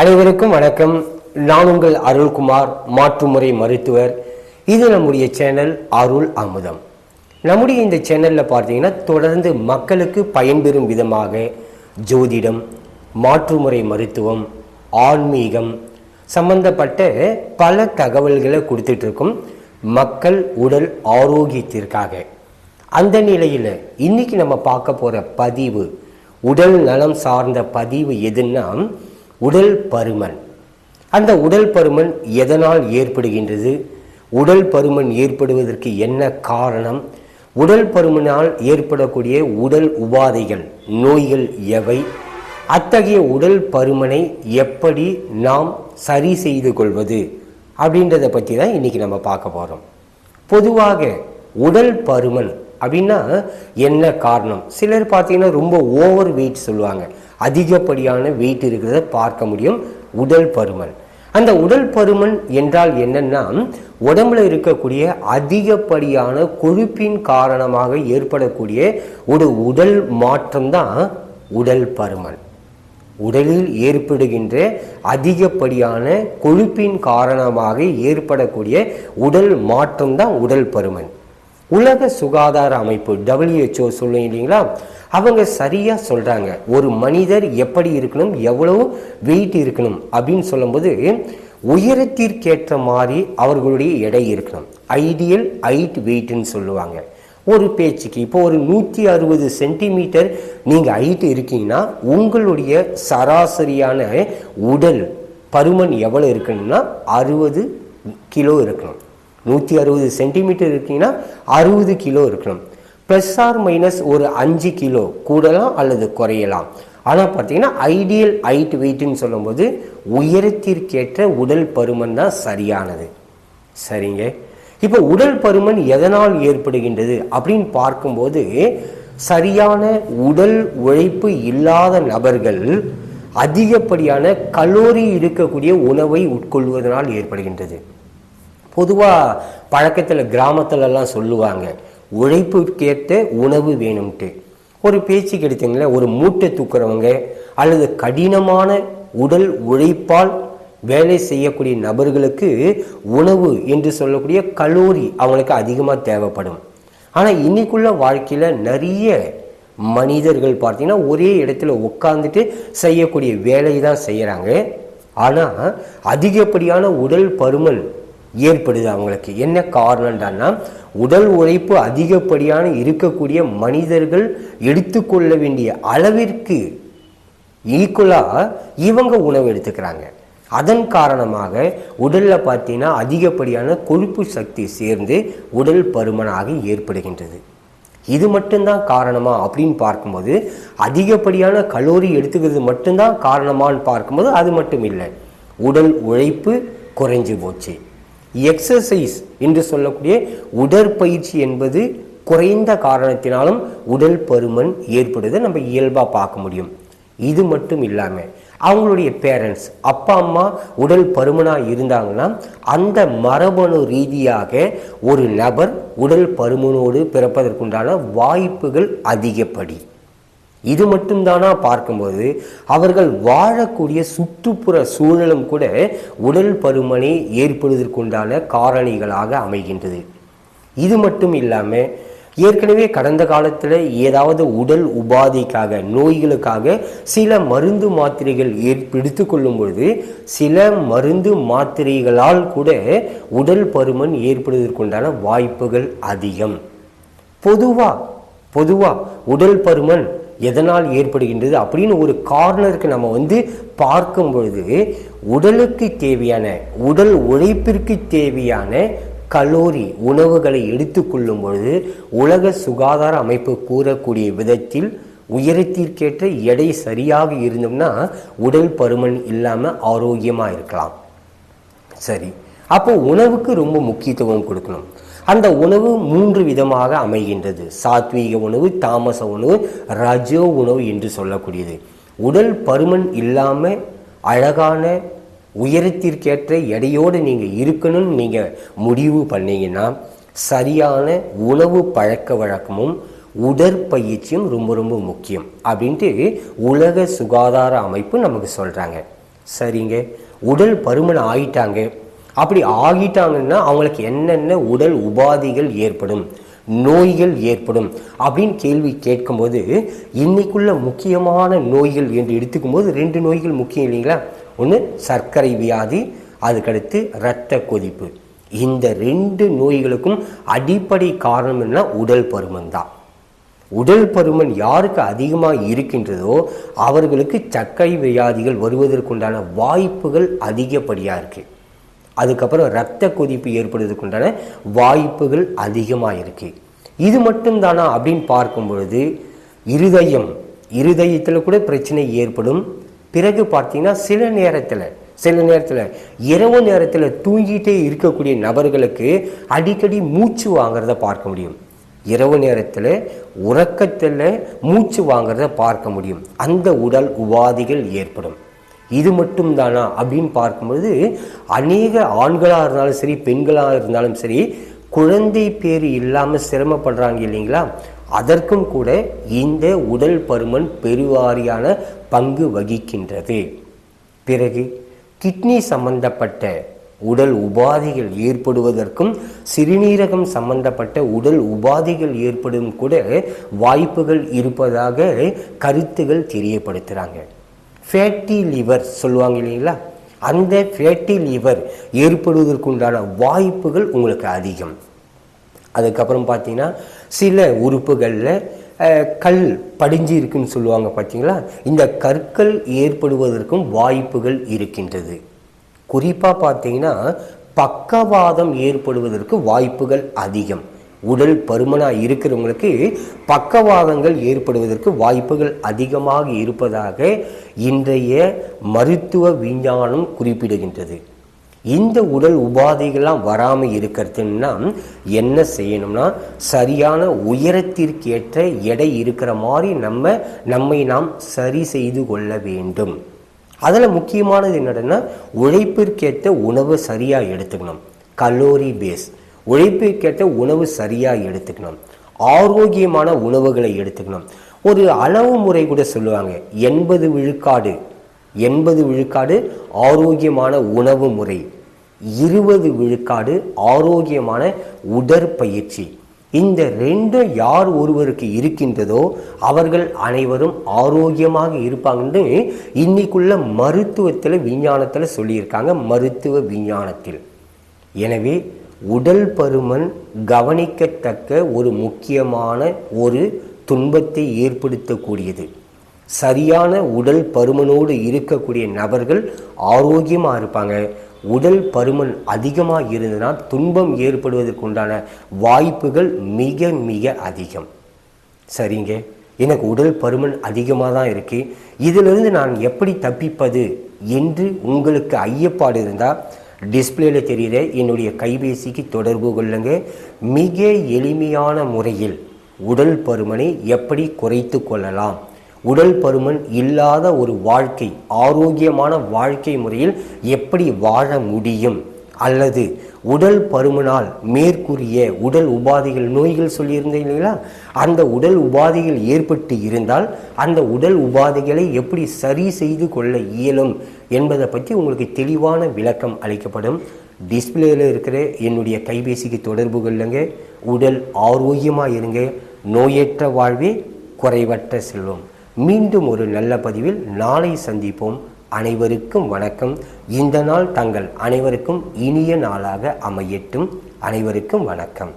அனைவருக்கும் வணக்கம். நான் உங்கள் அருள்குமார் மாற்றுமுறை மருத்துவர். இது நம்முடைய சேனல் அருள் அமுதம். நம்முடைய இந்த சேனலில் பார்த்தீங்கன்னா தொடர்ந்து மக்களுக்கு பயன்பெறும் விதமாக ஜோதிடம் மாற்றுமுறை மருத்துவம் ஆன்மீகம் சம்பந்தப்பட்ட பல தகவல்களை கொடுத்துட்ருக்கோம் மக்கள் உடல் ஆரோக்கியத்திற்காக. அந்த நிலையில் இன்னைக்கு நம்ம பார்க்க போகிற பதிவு உடல் நலம் சார்ந்த பதிவு எதுன்னா உடல் பருமன். அந்த உடல் பருமன் எதனால் ஏற்படுகின்றது? உடல் பருமன் ஏற்படுவதற்கு என்ன காரணம்? உடல் பருமனால் ஏற்படக்கூடிய உடல் உபாதைகள் நோய்கள் எவை? அத்தகைய உடல் பருமனை எப்படி நாம் சரி செய்து கொள்வது? அப்படின்றத பற்றி தான் இன்னைக்கு நம்ம பார்க்க போகிறோம் பொதுவாக உடல் பருமன் அப்படின்னா என்ன காரணம்? சிலர் பார்த்தீங்கன்னா ரொம்ப ஓவர் வெயிட் சொல்லுவாங்க. அதிகப்படியான வெயிட் இருக்கிறத பார்க்க முடியும். உடல் பருமன். அந்த உடல் பருமன் என்றால் என்னன்னா உடம்புல இருக்கக்கூடிய அதிகப்படியான கொழுப்பின் காரணமாக ஏற்படக்கூடிய ஒரு உடல் மாற்றம்தான் உடல் பருமன். உடலில் ஏற்படுகின்ற அதிகப்படியான கொழுப்பின் காரணமாக ஏற்படக்கூடிய உடல் மாற்றம்தான் உடல் பருமன். உலக சுகாதார அமைப்பு டபிள்யூஹெச்ஓ சொல்லும் இல்லைங்களா? அவங்க சரியாக சொல்கிறாங்க ஒரு மனிதர் எப்படி இருக்கணும் எவ்வளவு வெயிட் இருக்கணும் அப்படின்னு சொல்லும்போது உயரத்திற்கேற்ற மாதிரி அவர்களுடைய எடை இருக்கணும். ஐடியல் ஹைட் வெயிட்னு சொல்லுவாங்க. ஒரு பேச்சுக்கு இப்போ ஒரு நூற்றி அறுபது சென்டிமீட்டர் நீங்கள் ஹைட் இருக்கீங்கன்னா உங்களுடைய சராசரியான உடல் பருமன் எவ்வளோ இருக்கணும்னா அறுபது கிலோ இருக்கணும். நூற்றி அறுபது சென்டிமீட்டர் இருக்கீங்கன்னா அறுபது கிலோ இருக்கணும். ப்ளஸ் ஆர் மைனஸ் ஒரு அஞ்சு கிலோ கூடலாம் அல்லது குறையலாம். ஆனால் பார்த்தீங்கன்னா ஐடியல் ஹைட் வெயிட்னு சொல்லும்போது உயரத்திற்கேற்ற உடல் பருமன் தான் சரியானது. சரிங்க? இப்போ உடல் பருமன் எதனால் ஏற்படுகின்றது அப்படின்னு பார்க்கும்போது சரியான உடல் உழைப்பு இல்லாத நபர்கள் அதிகப்படியான கலோரி இருக்கக்கூடிய உணவை உட்கொள்வதனால் ஏற்படுகின்றது. பொதுவாக பழக்கத்தில் கிராமத்துலலாம் சொல்லுவாங்க உழைப்புக்கேற்ற உணவு வேணும்ட்டு. ஒரு பேச்சுக்கு எடுத்தீங்களேன் ஒரு மூட்டை தூக்குறவங்க அல்லது கடினமான உடல் உழைப்பால் வேலை செய்யக்கூடிய நபர்களுக்கு உணவு என்று சொல்லக்கூடிய கலோரி அவங்களுக்கு அதிகமாக தேவைப்படும். ஆனால் இன்னைக்குள்ள வாழ்க்கையில் நிறைய மனிதர்கள் பார்த்தீங்கன்னா ஒரே இடத்துல உட்காந்துட்டு செய்யக்கூடிய வேலையை தான் செய்கிறாங்க ஆனால் அதிகப்படியான உடல் பருமன் ஏற்படுது அவங்களுக்கு என்ன காரணம்டான்னா உடல் உழைப்பு அதிகப்படியான இருக்கக்கூடிய மனிதர்கள் எடுத்துக்கொள்ள வேண்டிய அளவிற்கு ஈக்குவலாக இவங்க உணவு எடுத்துக்கிறாங்க. அதன் காரணமாக உடலில் பார்த்தீங்கன்னா அதிகப்படியான கொழுப்பு சக்தி சேர்ந்து உடல் பருமனாக ஏற்படுகின்றது. இது மட்டும்தான் காரணமா அப்படின்னு பார்க்கும்போது அதிகப்படியான கலோரி எடுத்துக்கிறது மட்டும்தான் காரணமான்னு பார்க்கும்போது அது மட்டும் இல்லை. உடல் உழைப்பு குறைஞ்சு போச்சு. எக்ஸசைஸ் என்று சொல்லக்கூடிய உடற்பயிற்சி என்பது குறைந்த காரணத்தினாலும் உடல் பருமன் ஏற்படுவதை நம்ம இயல்பாக பார்க்க முடியும். இது மட்டும் இல்லாமல் அவங்களுடைய பேரண்ட்ஸ் அப்பா அம்மா உடல் பருமனாக இருந்தாங்கன்னா அந்த மரபணு ரீதியாக ஒரு நபர் உடல் பருமனோடு பிறப்பதற்குண்டான வாய்ப்புகள் அதிகப்படி. இது மட்டும்தானா பார்க்கும்போது அவர்கள் வாழக்கூடிய சுற்றுப்புற சூழலும் கூட உடல் பருமனை ஏற்படுவதற்குண்டான காரணிகளாக அமைகின்றது. இது மட்டும் இல்லாமல் ஏற்கனவே கடந்த காலத்தில் ஏதாவது உடல் உபாதைக்காக நோய்களுக்காக சில மருந்து மாத்திரைகள் எடுத்து கொள்ளும் பொழுது சில மருந்து மாத்திரைகளால் கூட உடல் பருமன் ஏற்படுவதற்குண்டான வாய்ப்புகள் அதிகம். பொதுவாக பொதுவாக உடல் பருமன் எதனால் ஏற்படுகின்றது அப்படின்னு ஒரு கார்னருக்கு நம்ம வந்து பார்க்கும் பொழுது உடலுக்கு தேவையான உடல் உழைப்பிற்கு தேவையான கலோரி உணவுகளை எடுத்துக்கொள்ளும் பொழுது உலக சுகாதார அமைப்பு கூறக்கூடிய விதத்தில் உயரத்திற்கேற்ற எடை சரியாக இருந்தோம்னா உடல் பருமன் இல்லாமல் ஆரோக்கியமாக இருக்கலாம். சரி. அப்போ உணவுக்கு ரொம்ப முக்கியத்துவம் கொடுக்கணும். அந்த உணவு மூன்று விதமாக அமைகின்றது. சாத்வீக உணவு தாமச உணவு ரஜோ உணவு என்று சொல்லக்கூடியது. உடல் பருமன் இல்லாமல் அழகான உயரத்திற்கேற்ற எடையோடு நீங்கள் இருக்கணும்னு நீங்கள் முடிவு பண்ணீங்கன்னா சரியான உணவு பழக்க வழக்கமும் உடற்பயிற்சியும் ரொம்ப ரொம்ப முக்கியம் அப்படின்ட்டு உலக சுகாதார அமைப்பு நமக்கு சொல்கிறாங்க சரிங்க. உடல் பருமன் ஆயிட்டாங்க. அப்படி ஆகிட்டாங்கன்னா அவங்களுக்கு என்னென்ன உடல் உபாதைகள் ஏற்படும் நோய்கள் ஏற்படும் அப்படின்னு கேள்வி கேட்கும்போது இன்னைக்குள்ள முக்கியமான நோய்கள் என்று எடுத்துக்கும் போது ரெண்டு நோய்கள் முக்கியம் இல்லைங்களா? ஒன்று சர்க்கரை வியாதி அதுக்கடுத்து இரத்த கொதிப்பு. இந்த ரெண்டு நோய்களுக்கும் அடிப்படை காரணம் என்ன? உடல் பருமன் தான். உடல் பருமன் யாருக்கு அதிகமாக இருக்கின்றதோ அவர்களுக்கு சர்க்கரை வியாதிகள் வருவதற்குண்டான வாய்ப்புகள் அதிகப்படியாக இருக்குது அதுக்கப்புறம் ரத்த கொதிப்பு ஏற்படுவதற்குண்டான வாய்ப்புகள் அதிகமாக இருக்குது இது மட்டும் தானா அப்படின்னு பார்க்கும் பொழுது இருதயம் இருதயத்தில் கூட பிரச்சனை ஏற்படும். பிறகு பார்த்தீங்கன்னா சில நேரத்தில் சில நேரத்தில் இரவு நேரத்தில் தூங்கிட்டே இருக்கக்கூடிய நபர்களுக்கு அடிக்கடி மூச்சு வாங்கிறத பார்க்க முடியும். இரவு நேரத்தில் உறக்கத்தில் மூச்சு வாங்கிறத பார்க்க முடியும். அந்த உடல் உபாதிகள் ஏற்படும். இது மட்டும் தானா அப்படின்னு பார்க்கும்போது அநேக ஆண்களாக இருந்தாலும் சரி பெண்களாக இருந்தாலும் சரி குழந்தை பேர் இல்லாமல் சிரமப்படுறாங்க இல்லைங்களா? அதற்கும் கூட இந்த உடல் பருமன் பெருவாரியான பங்கு வகிக்கின்றது. பிறகு கிட்னி சம்பந்தப்பட்ட உடல் உபாதைகள் ஏற்படுவதற்கும் சிறுநீரகம் சம்பந்தப்பட்ட உடல் உபாதைகள் ஏற்படும் கூட வாய்ப்புகள் இருப்பதாக கருத்துகள் தெரியப்படுத்துகிறாங்க ஃபேட்டி லிவர் சொல்லுவாங்க இல்லைங்களா? அந்த ஃபேட்டி லிவர் ஏற்படுவதற்குண்டான வாய்ப்புகள் உங்களுக்கு அதிகம். அதுக்கப்புறம் பார்த்தீங்கன்னா சில உறுப்புகளில் கல் படிஞ்சு இருக்குன்னு சொல்லுவாங்க பார்த்தீங்களா? இந்த கற்கள் ஏற்படுவதற்கும் வாய்ப்புகள் இருக்கின்றது. குறிப்பாக பார்த்தீங்கன்னா பக்கவாதம் ஏற்படுவதற்கு வாய்ப்புகள் அதிகம். உடல் பருமனாக இருக்கிறவங்களுக்கு பக்கவாதங்கள் ஏற்படுவதற்கு வாய்ப்புகள் அதிகமாக இருப்பதாக இன்றைய மருத்துவ விஞ்ஞானம் குறிப்பிடுகின்றது. இந்த உடல் உபாதைகள்லாம் வராமல் இருக்கிறதுன்னா என்ன செய்யணும்னா சரியான உயரத்திற்கேற்ற எடை இருக்கிற மாதிரி நம்ம நம்மை நாம் சரி செய்து கொள்ள வேண்டும். அதில் முக்கியமானது என்னதுன்னா உழைப்பிற்கேற்ற உணவு சரியாக எடுத்துக்கணும். Calorie base. உழைப்புக்கேற்ற உணவு சரியாக எடுத்துக்கணும். ஆரோக்கியமான உணவுகளை எடுத்துக்கணும். ஒரு அளவு முறை கூட சொல்லுவாங்க எண்பது விழுக்காடு. எண்பது விழுக்காடு ஆரோக்கியமான உணவு முறை. இருபது விழுக்காடு ஆரோக்கியமான உடற்பயிற்சி. இந்த ரெண்டும் யார் ஒருவருக்கு இருக்கின்றதோ அவர்கள் அனைவரும் ஆரோக்கியமாக இருப்பாங்கன்னு இன்னைக்குள்ள மருத்துவத்தில் விஞ்ஞானத்தில் சொல்லியிருக்காங்க மருத்துவ விஞ்ஞானத்தில். எனவே உடல் பருமன் கவனிக்கத்தக்க ஒரு முக்கியமான ஒரு துன்பத்தை ஏற்படுத்தக்கூடியது. சரியான உடல் பருமனோடு இருக்கக்கூடிய நபர்கள் ஆரோக்கியமாக இருப்பாங்க. உடல் பருமன் அதிகமாக இருந்ததுன்னா துன்பம் ஏற்படுவதற்குண்டான வாய்ப்புகள் மிக மிக அதிகம். சரிங்க? எனக்கு உடல் பருமன் அதிகமாக தான் இருக்குது இதிலிருந்து நான் எப்படி தப்பிப்பது என்று உங்களுக்கு ஐயப்பாடு இருந்தால் டிஸ்பிளேல தெரிகிற என்னுடைய கைபேசிக்கு தொடர்பு கொள்ளுங்க. மிக எளிமையான முறையில் உடல் பருமனை எப்படி குறைத்து கொள்ளலாம்? உடல் பருமன் இல்லாத ஒரு வாழ்க்கை ஆரோக்கியமான வாழ்க்கை முறையில் எப்படி வாழ முடியும்? அல்லது உடல் பருமனால் மேற்கூறிய உடல் உபாதைகள் நோய்கள் சொல்லியிருந்தேன் இல்லைங்களா? அந்த உடல் உபாதைகள் ஏற்பட்டு இருந்தால் அந்த உடல் உபாதைகளை எப்படி சரி செய்து கொள்ள இயலும் என்பதை பற்றி உங்களுக்கு தெளிவான விளக்கம் அளிக்கப்படும். டிஸ்பிளேயில் இருக்கிற என்னுடைய கைபேசிக்கு தொடர்பு கொள்ளுங்க. உடல் ஆரோக்கியமாக இருங்க. நோயற்ற வாழ்வே குறைவற்ற செல்வம். மீண்டும் ஒரு நல்ல பதிவில் நாளை சந்திப்போம். அனைவருக்கும் வணக்கம். இந்த நாள் தங்கள் அனைவருக்கும் இனிய நாளாக அமையட்டும். அனைவருக்கும் வணக்கம்.